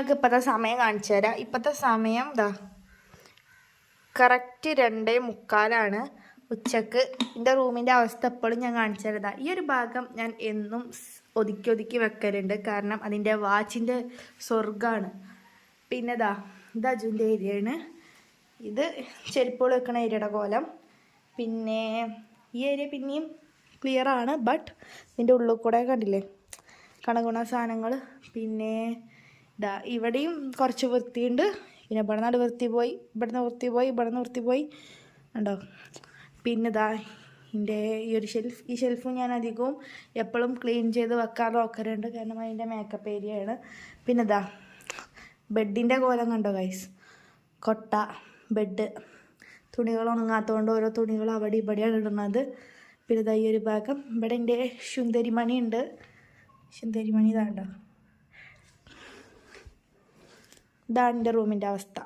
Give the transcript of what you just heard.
നിങ്ങൾക്ക് ഇപ്പോഴത്തെ സമയം കാണിച്ചു തരാം. ഇപ്പോഴത്തെ സമയം ഇതാ കറക്റ്റ് രണ്ടേ മുക്കാലാണ് ഉച്ചയ്ക്ക്. എന്റെ റൂമിന്റെ അവസ്ഥ എപ്പോഴും ഞാൻ കാണിച്ചു തരതാ ഈ ഒരു ഭാഗം ഞാൻ എന്നും ഒതുക്കി ഒതുക്കി വെക്കലുണ്ട്. കാരണം അതിന്റെ വാച്ചിന്റെ സ്വർഗമാണ് പിന്നെ ഇതാ ഇത് അജുന്റെ ഏരിയയാണ്. ഇത് ചെരുപ്പുകൾ വെക്കണ ഏരിയയുടെ കോലം. പിന്നെ ഈ ഏരിയ പിന്നെയും ക്ലിയർ ആണ്. ബട്ട് ഇതിന്റെ ഉള്ളിൽ കൂടെ കണ്ടില്ലേ? കണകുണ സാധനങ്ങൾ പിന്നെ ഇതാ ഇവിടെയും കുറച്ച് വൃത്തിയുണ്ട്. പിന്നെ ഇവിടെ നിന്ന് വൃത്തി പോയി ഇവിടെ നിന്ന് വൃത്തി പോയി ഇവിടെ നിന്ന് വൃത്തി പോയി ഉണ്ടോ പിന്നെ ഇതാ എന്റെ ഈ ഒരു ഷെൽഫ് ഈ ഷെൽഫ് ഞാൻ അധികവും എപ്പോഴും ക്ലീൻ ചെയ്ത് വെക്കാൻ നോക്കാറുണ്ട് കാരണം അതിന്റെ മേക്കപ്പ് ഏരിയയാണ് പിന്നെ ഇതാ ബെഡിന്റെ കോലം കണ്ടോ ഗൈസ് കൊട്ട ബെഡ് തുണികൾ ഉണങ്ങാത്തതുകൊണ്ട് ഓരോ തുണികൾ അവിടെ ഇവിടെയാണ് ഇടുന്നത്. പിന്നെ ഇതാ ഈ ഒരു ഭാഗം ഇവിടെ എന്റെ ശുന്തരിമണി ഉണ്ട് ശുന്തരിമണി ഇതാണ്ടോ ഇതാണ് എന്റെ റൂമിന്റെ അവസ്ഥ.